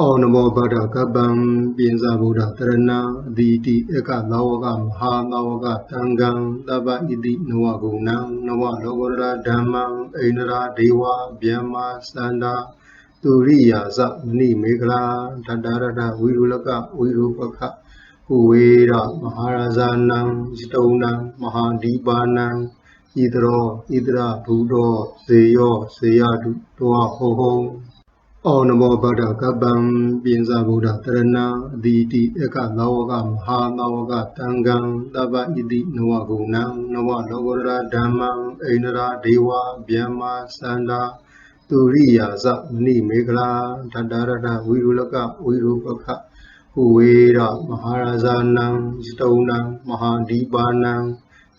အောနမောဗဒ္ဒကပ္ပံပိဉ္စဗုဒ္ဓတရဏအတိတိဧကသာဝကမဟာသာဝကတံဃံတပ္ပဣတိနဝဂုဏံနဝလောကုတ္တရာဓမ္မံအိန္ဒရာဒေဝဗျမ္မာစန္ဒာသူရိယာသမဏိမေခလာတတရတဝိရုလကဝိရုပခဟုဝေရမဟာရာဇာနံစတုံနံမဟာဒီပါနံဣတရောဣတရဘူတောဇေယောဇေယတုတောဟောဟော အောနမောဗဒ္ဒကပ္ပံပိဉ္စဗုဒ္ဓတရဏအတိတိဧကသာဝကမဟာသာဝကတံဃံတပ္ပဣတိနဝဂုဏံနဝလောကုတ္တရာဓမ္မံအိန္ဒရာဒေဝဗျမ္မာစန္ဒာသူရိယာသမဏိမေခလာတတရတဝိရုလကဝိရုပခဟုဝေရမဟာရာဇာနံစတုံနံမဟာဒီပါနံ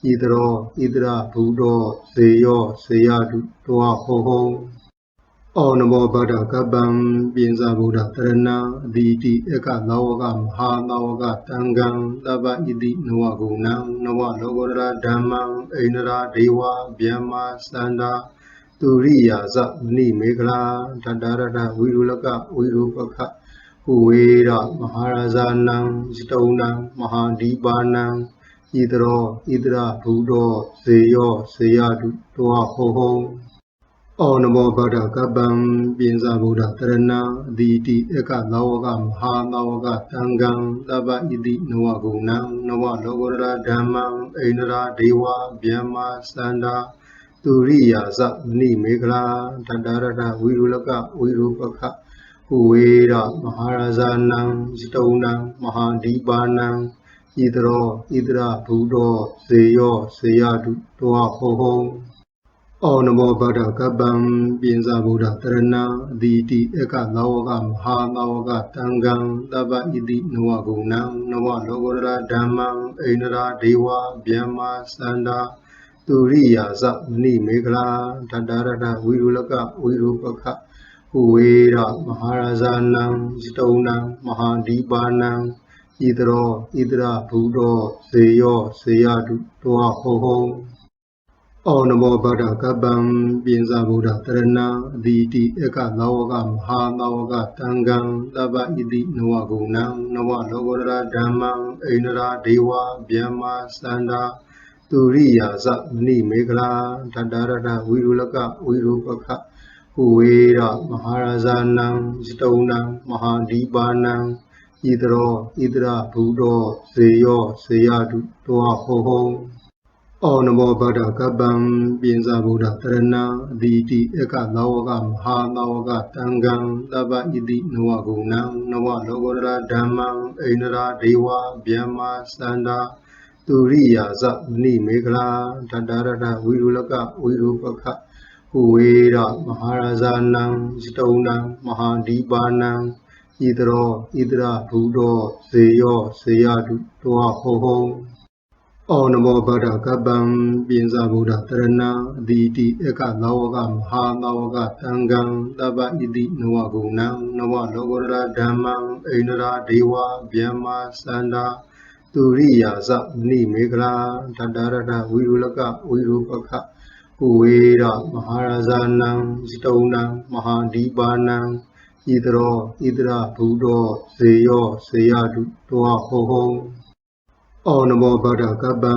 ဣတရောဣတရဘူတောဇေယောဇေယတုတောဟောဟော အောနမောဗဒ္ဒကပ္ပံပိဉ္စဗုဒ္ဓတရဏအတိတိဧကသာဝကမဟာသာဝကတံဃံတပ္ပဣတိနဝဂုဏံနဝလောကုတ္တရာဓမ္မံအိန္ဒရာဒေဝဗျမ္မာစန္ဒာသူရိယာသမဏိမေခလာတတရတဝိရုလကဝိရုပခဟုဝေရမဟာရာဇာနံစတုံနံမဟာဒီပါနံဣတရောဣတရဘူတောဇေယောဇေယတုတောဟောဟော အောနမောဗဒ္ဒကပ္ပံပိဉ္စဗုဒ္ဓတရဏအတိတိဧကသာဝကမဟာသာဝကတံဃံတပ္ပဣတိနဝဂုဏံနဝလောကုတ္တရာဓမ္မံအိန္ဒရာဒေဝဗျမ္မာစန္ဒာသူရိယာသမဏိမေခလာတတရတဝိရုလကဝိရုပခဟုဝေရမဟာရာဇာနံစတုံနံမဟာဒီပါနံဣတရောဣတရဘူတောဇေယောဇေယတုတောဟောဟော အောနမောဗဒ္ဒကပ္ပံပိဉ္စဗုဒ္ဓတရဏအတိတိဧကသာဝကမဟာသာဝကတံဃံတပ္ပဣတိနဝဂုဏံနဝလောကုတ္တရာဓမ္မံအိန္ဒရာဒေဝဗျမ္မာစန္ဒာသူရိယာသမဏိမေခလာတတရတဝိရုလကဝိရုပခဟုဝေရမဟာရာဇာနံစတုံနံမဟာဒီပါနံဣတရောဣတရဘူတောဇေယောဇေယတုတောဟောဟော အောနမောဗဒ္ဒကပ္ပံပိဉ္စဗုဒ္ဓတရဏအတိတိဧကသာဝကမဟာသာဝကတံဃံတပ္ပဣတိနဝဂုဏံနဝလောကုတ္တရာဓမ္မံအိန္ဒရာဒေဝဗျမ္မာစန္ဒာသူရိယာသမဏိမေခလာတတရတဝိရုလကဝိရုပခဟုဝေရမဟာရာဇာနံစတုံနံမဟာဒီပါနံဣတရောဣတရဘူတောဇေယောဇေယတုတောဟောဟော အောနမောဗဒ္ဒကပ္ပံပိဉ္စဗုဒ္ဓတရဏအတိတိဧကသာဝကမဟာသာဝကတံဃံတပ္ပဣတိနဝဂုဏံနဝလောကုတ္တရာဓမ္မံအိန္ဒရာဒေဝဗျမ္မာစန္ဒာသူရိယာသမဏိမေခလာတတရတဝိရုလကဝိရုပခဟုဝေရမဟာရာဇာနံစတုံနံမဟာဒီပါနံဣတရောဣတရဘူတောဇေယောဇေယတုတောဟောဟော အောနမောဗဒ္ဒကပ္ပံပိဉ္စဗုဒ္ဓတရဏအတိတိဧကသာဝကမဟာသာဝကတံဃံတပ္ပဣတိနဝဂုဏံနဝလောကုတ္တရာဓမ္မံအိန္ဒရာဒေဝဗျမ္မာစန္ဒာသူရိယာသမဏိမေခလာတတရတဝိရုလကဝိရုပခဟုဝေရမဟာရာဇာနံစတုံနံမဟာဒီပါနံဣတရောဣတရဘူတောဇေယောဇေယတုတောဟောဟော အောနမောဗဒ္ဒကပ္ပံ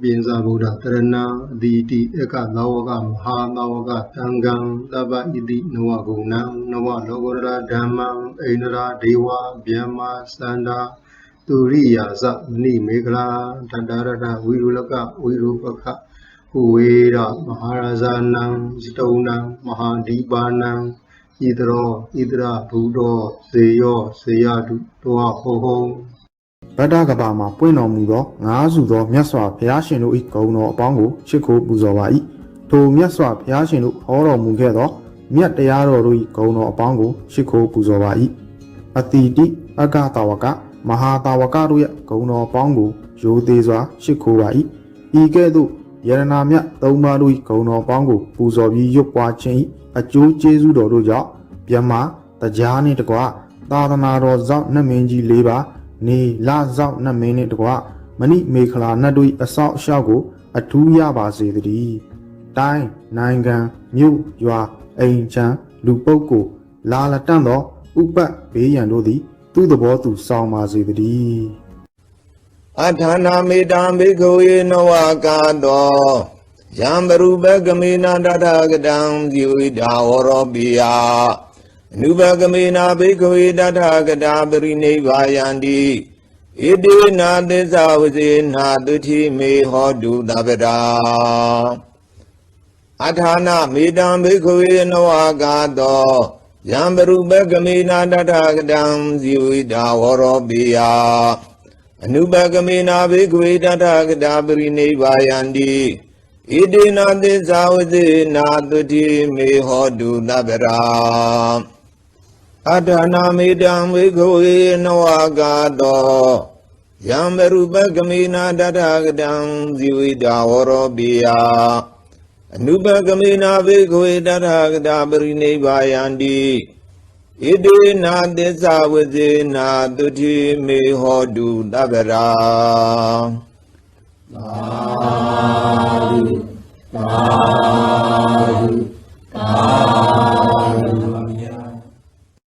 ပိဉ္စဗုဒ္ဓတရဏအတိတိဧကသာဝကမဟာသာဝကတံဃံတပ္ပဣတိနဝဂုဏံနဝလောကုတ္တရာဓမ္မံအိန္ဒရာဒေဝဗျမ္မာစန္ဒာသူရိယာသမဏိမေခလာတတရတဝိရုလကဝိရုပခဟုဝေရမဟာရာဇာနံစတုံနံမဟာဒီပါနံဣတရောဣတရဘူတောဇေယောဇေယတုတောဟောဟော ဗဒ္ဒကဘာမှာပွင့်တော်မူသောငါးစုသောမြတ်စွာဘုရားရှင်တို့၏ဂုဏ်တော်အပေါင်းကိုချစ်ကိုပူဇော်ပါ၏ထိုမြတ်စွာဘုရားရှင်တို့ဟောတော်မူခဲ့သောမြတ်တရားတော်တို့၏ဂုဏ်တော်အပေါင်းကိုချစ်ကိုပူဇော်ပါ၏အတိတိအကတာဝကမဟာတာဝကတို့ရဲ့ဂုဏ်တော်အပေါင်းကိုယိုသေးစွာချစ်ကိုပါ၏ဤကဲ့သို့ယရနာမြတ်သုံးပါးတို့၏ဂုဏ်တော်ပေါင်းကိုပူဇော်ပြီးရွတ်ပွားခြင်း၏အကျိုးကျေးဇူးတော်တို့ကြောင့်မြတ်မတရားနှင့်တကွသာသနာတော်ဆောင်နှမင်းကြီး၄ပါး နေလဇောက်နှမင်းနှင့်တကွမဏိမေခလာနတ်တို့၏အဆောက်အအုံကို အထူးရပါစေတည်းတိုင်းနိုင်ငံမြို့ရွာအိမ်ချမ်းလူပုဂ္ဂိုလ်လာလတန့်သောဥပတ်ဘေးရန်တို့သည် သူ့သဘောသူဆောင်ပါစေတည်းအထာနာမေတံဘိက္ခဝေနဝကာတောယံဘရုပကမေနတတဂတံဇီဝိတာဝရောပိယ အနုပကမေနဘိက္ခဝေတတဂတာပရိနိဗ္ဗာယန္တိဣတိနာသစ္စာဝစေနာတုတိမေဟောတုတပ္ပရာအထာနာမေတံဘိက္ခဝေနဝကာတောယံဘရုပကမေနတတဂတံဇီဝိတာဝရောပိယအနုပကမေနာဘေကွေတထကတာပရိနိဗ္ဗာယန္တိဣတိနာသစ္စာဝစေနာတုတိမေဟောတုတပ္ပရာ အတ္တနာမေတံဝေဂဝေနဝကာတောယံမရူပကမေနာတတကတံဇီဝိတာဝရောပိယအနုပကမေနာဝေဂဝေတတကတာပရိနိဗ္ဗာယံတိဣတိနာသစ္စာဝဇေနာတုတိမေဟောတုတပရာသာဓုသာဓုသာ